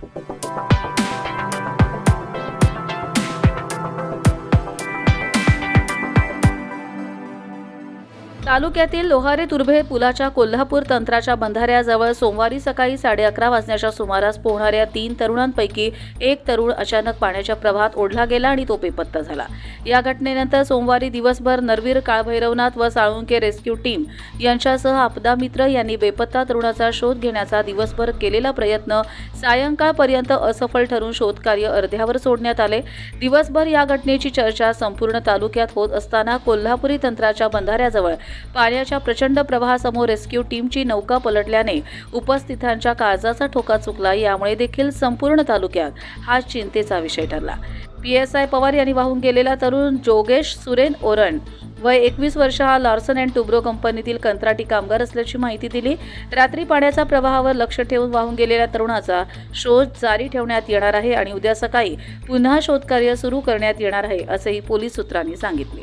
Thank you. तालुक्यातील लोहारे तुर्भे पुलाच्या कोल्हापूर तंत्राच्या बंधाऱ्याजवळ सोमवारी सकाळी साडे अकरा वाजण्याच्या सुमारास पोहणाऱ्या तीन तरुणांपैकी एक तरुण अचानक पाण्याच्या प्रवाहात ओढला गेला आणि तो बेपत्ता झाला. या घटनेनंतर सोमवारी दिवसभर नरवीर काळभैरवनाथ व साळुंके रेस्क्यू टीम यांच्यासह आपदा मित्र यांनी बेपत्ता तरुणाचा शोध घेण्याचा दिवसभर केलेला प्रयत्न सायंकाळपर्यंत असफल ठरून शोधकार्य अर्ध्यावर सोडण्यात आले. दिवसभर या घटनेची चर्चा संपूर्ण तालुक्यात होत असताना कोल्हापुरी तंत्राच्या बंधाऱ्याजवळ पाण्याच्या प्रचंड प्रवाहासमोर रेस्क्यू टीमची नौका पलटल्याने उपस्थितांच्या काळजाचा ठोका चुकला. यामुळे देखील संपूर्ण तालुक्यात हा चिंतेचा विषय ठरला. पी एस आय पवार यांनी वाहून गेलेला तरुण जोगेश सुरेन ओरण वय एकवीस वर्ष हा लॉर्सन अँड टुब्रो कंपनीतील कंत्राटी कामगार असल्याची माहिती दिली. रात्री पाण्याचा प्रवाहावर लक्ष ठेवून वाहून गेलेल्या तरुणाचा शोध जारी ठेवण्यात येणार आहे आणि उद्या सकाळी पुन्हा शोधकार्य सुरू करण्यात येणार आहे असेही पोलीस सूत्रांनी सांगितले.